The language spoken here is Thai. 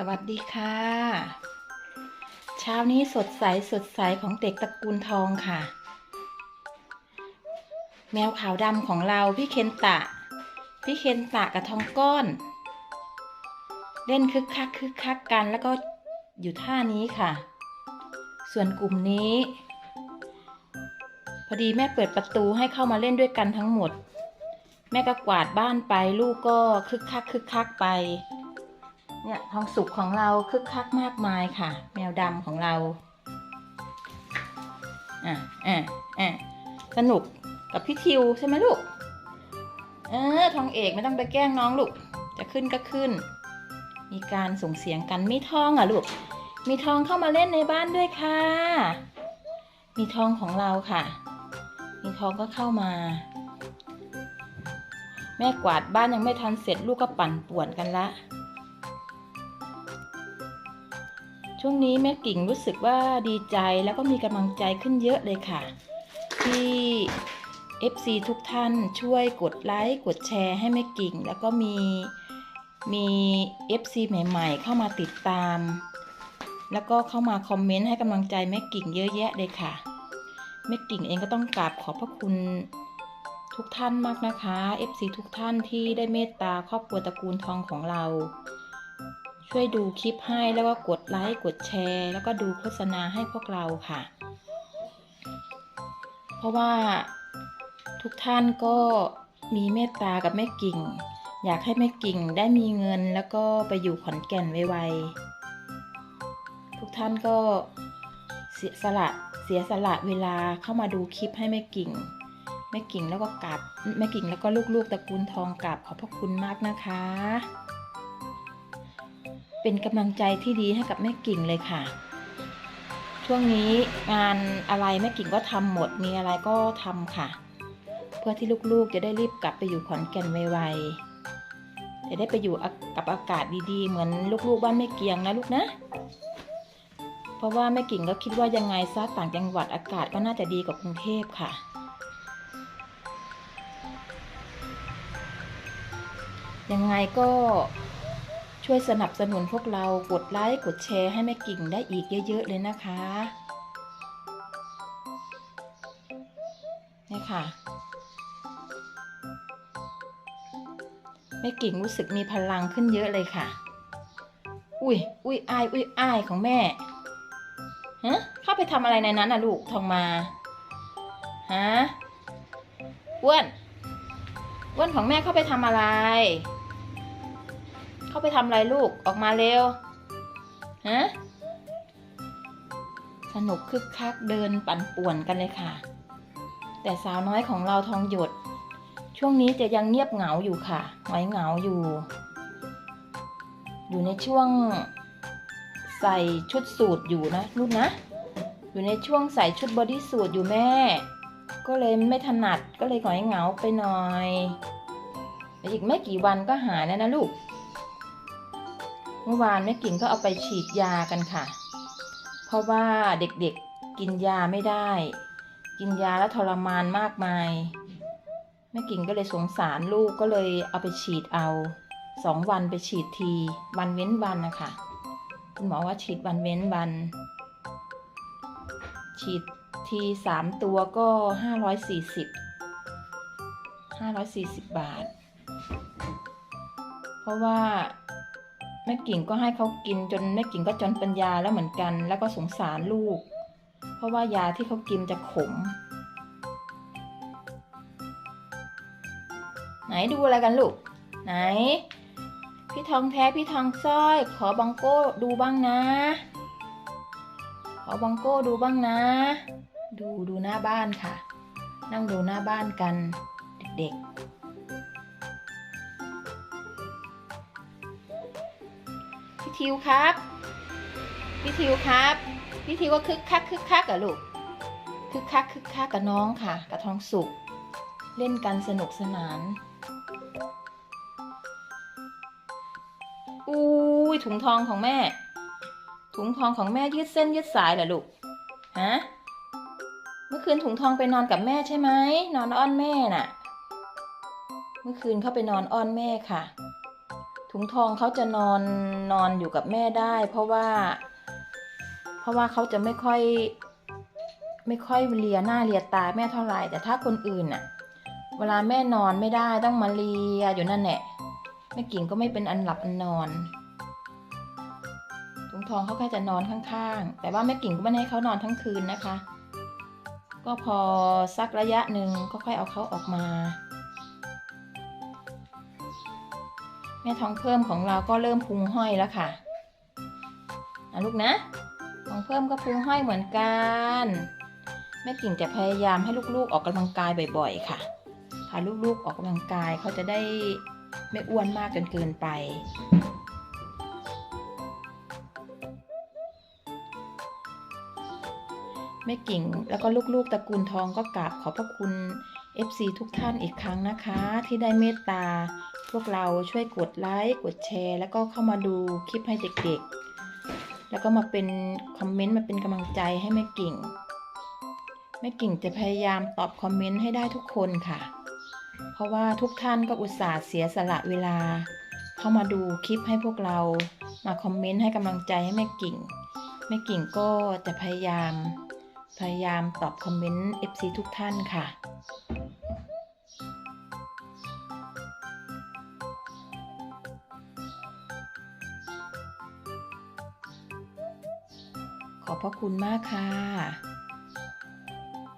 สวัสดีค่ะ เช้านี้สดใสสดใสของเด็กตระกูลทองค่ะ แมวขาวดำของเราพี่เคนตะ พี่เคนตะกับทองก้อน เล่นคึกคักคึกคักกันแล้วก็อยู่ท่านี้ค่ะ ส่วนกลุ่มนี้ พอดีแม่เปิดประตูให้เข้ามาเล่นด้วยกันทั้งหมด แม่ก็กวาดบ้านไปลูกก็คึกคักคึกคักไป เนี่ยทองสุกของเราคึกคักมากมายค่ะ แมวดำของเราอะอะอะสนุกกับพี่ทิวใช่ไหมลูก เออทองเอกไม่ต้องไปแกล้งน้องลูก จะขึ้นก็ขึ้น มีการส่งเสียงกันมีทองอะลูก มีทองเข้ามาเล่นในบ้านด้วยค่ะ มีทองของเราค่ะ มีทองก็เข้ามา แม่กวาดบ้านยังไม่ทันเสร็จลูกก็ปั่นป่วนกันละ ช่วงนี้แม่กิ่งรู้สึกว่าดีใจแล้วก็มีกำลังใจขึ้นเยอะเลยค่ะ ที่ FC ทุกท่านช่วยกดไลค์กดแชร์ให้แม่กิ่ง แล้วก็มีมี FC ใหม่ๆ เข้ามาติดตาม แล้วก็เข้ามาคอมเมนต์ให้กำลังใจแม่กิ่งเยอะแยะเลยค่ะแม่กิ่งเองก็ต้องกราบขอบพระคุณทุกท่านมากนะคะ FC ทุกท่านที่ได้เมตตาครอบครัวตระกูลทองของเรา ช่วยดูคลิปให้แล้วก็กดไลค์กดแชร์ แล้วก็ดูโฆษณาให้พวกเราค่ะ เพราะว่าทุกท่านก็มีเมตตากับแม่กิ่ง อยากให้แม่กิ่งได้มีเงินแล้วก็ไปอยู่ขอนแก่นไวๆทุกท่านก็เสียสละเสียสละเวลาเข้ามาดูคลิปให้แม่กิ่งแม่กิ่งแล้วก็กราบแม่กิ่งแล้วก็ลูกๆตระกูลทองกราบขอบพระคุณมากนะคะ เป็นกำลังใจที่ดีให้กับแม่กิ่งเลยค่ะ ช่วงนี้งานอะไรแม่กิ่งก็ทำหมดมีอะไรก็ทำค่ะ เพื่อที่ลูกๆจะได้รีบกลับไปอยู่ขอนแก่นไวๆจะได้ไปอยู่กับอากาศดีๆ เหมือนลูกๆบ้านแม่เกียงนะลูกนะ เพราะว่าแม่กิ่งก็คิดว่ายังไงซะต่างจังหวัดอากาศก็น่าจะดีกว่ากรุงเทพค่ะยังไงก็ ช่วยสนับสนุนพวกเรากดไลค์กดแชร์ให้แม่กิ่งได้อีกเยอะ ๆ เลยนะคะนี่ค่ะแม่กิ่งรู้สึกมีพลังขึ้นเยอะเลยค่ะ อุ้ยอุ้ยอายอุ้ยอายของแม่ฮะเข้าไปทำอะไรในนั้นน่ะลูกทองมาฮะอ้วนอ้วนของแม่เข้าไปทำอะไร เข้าไปทำอะไรลูกออกมาเร็วฮะสนุกคึกคักเดินปั่นป่วนกันเลยค่ะ แต่สาวน้อยของเราทองหยด ช่วงนี้จะยังเงียบเหงาอยู่ค่ะหงอยเหงาอยู่ อยู่ในช่วงใส่ชุดสูทอยู่นะลูกนะ อยู่ในช่วงใส่ชุดบอดี้สูทอยู่แม่ ก็เลยไม่ถนัดก็เลยหงอยเหงาไปหน่อยอีกไม่กี่วันก็หายแล้วนะลูก มื่อวานแม่กิ่งก็เอาไปฉีดยากันค่ะ เพราะว่าเด็กๆกินยาไม่ได้ กินยาแล้วทรมานมากมายแม่กิ่งก็เลยสงสารลูกก็เลยเอาไปฉีดเอาสองวันไปฉีดทีวันเว้นวันนะคะคุณหมอว่าฉีดวันเว้นวัน ฉีดทีสามตัวก็ห้าร้อยสี่สิบห้าร้อยสี่สิบบาท เพราะว่า แม่กิ่งก็ให้เขากินจนแม่กิ่งก็จนปัญญาแล้วเหมือนกัน แล้วก็สงสารลูก เพราะว่ายาที่เขากินจะขม ไหนดูอะไรกันลูก ไหน พี่ทองแท้พี่ทองสร้อย ขอบังโก้ดูบ้างนะ ขอบังโก้ดูบ้างนะ ดูดูหน้าบ้านค่ะ นั่งดูหน้าบ้านกัน เด็กๆ ทิวครับพี่ทิวครับพี่ทิวก็คึกคักคึกคักกับลูกคึกคักคึกคักกับน้องค่ะ กับทองสุก เล่นกันสนุกสนานอุ้ยถุงทองของแม่ ถุงทองของแม่ยืดเส้นยืดสายเหรอลูกฮะเมื่อคืนถุงทองไปนอนกับแม่ใช่ไหมนอนอ้อนแม่น่ะ เมื่อคืนเข้าไปนอนอ้อนแม่ค่ะ ถุงถุงทองเขาจะนอนนอนอยู่กับแม่ได้ เพราะว่า เพราะว่าเขาจะไม่ค่อย ไม่ค่อยเลียหน้าเลียตาแม่เท่าไหร่แต่ถ้าคนอื่นน่ะเวลาแม่นอนไม่ได้ต้องมาเลียอยู่นั่นแหละแม่กิ่งก็ไม่เป็นอันหลับอันนอนถุงทองเขาแค่จะนอนข้างๆ แต่ว่าแม่กิ่งก็ไม่ให้เขานอนทั้งคืนนะคะ ก็พอสักระยะหนึ่งก็ค่อยเอาเขาออกมา ม่ทองเพิ่มของเราก็เริ่มพุงห้อยแล้วค่ะนะลูกนะของเพิ่มก็พุงห้อยเหมือนกันแม่กิ่งจะพยายามให้ลูกๆออกกำลังกายบ่อย ๆ ค่ะพาลูกๆออกกำลังกายเขาจะได้ไม่อ้วนมากจนเกินไปแม่กิ่งแล้วก็ลูกๆตระกูลทองก็กราบขอบพระคุณ FC ทุกท่านอีกครั้งนะคะ ที่ได้เมตตา พวกเราช่วยกดไลค์กดแชร์ แล้วก็เข้ามาดูคลิปให้เด็กๆ แล้วก็มาเป็นคอมเมนต์มาเป็นกำลังใจให้แม่กิ่งแม่กิ่งจะพยายามตอบคอมเมนต์ให้ได้ทุกคนค่ะ เพราะว่าทุกท่านก็อุตส่าห์เสียสละเวลา เข้ามาดูคลิปให้พวกเรามาคอมเมนต์ให้กำลังใจให้แม่กิ่งแม่กิ่งก็จะพยายาม พยายามตอบคอมเมนต์ FC ทุกท่านค่ะ ขอบพระคุณมากค่ะ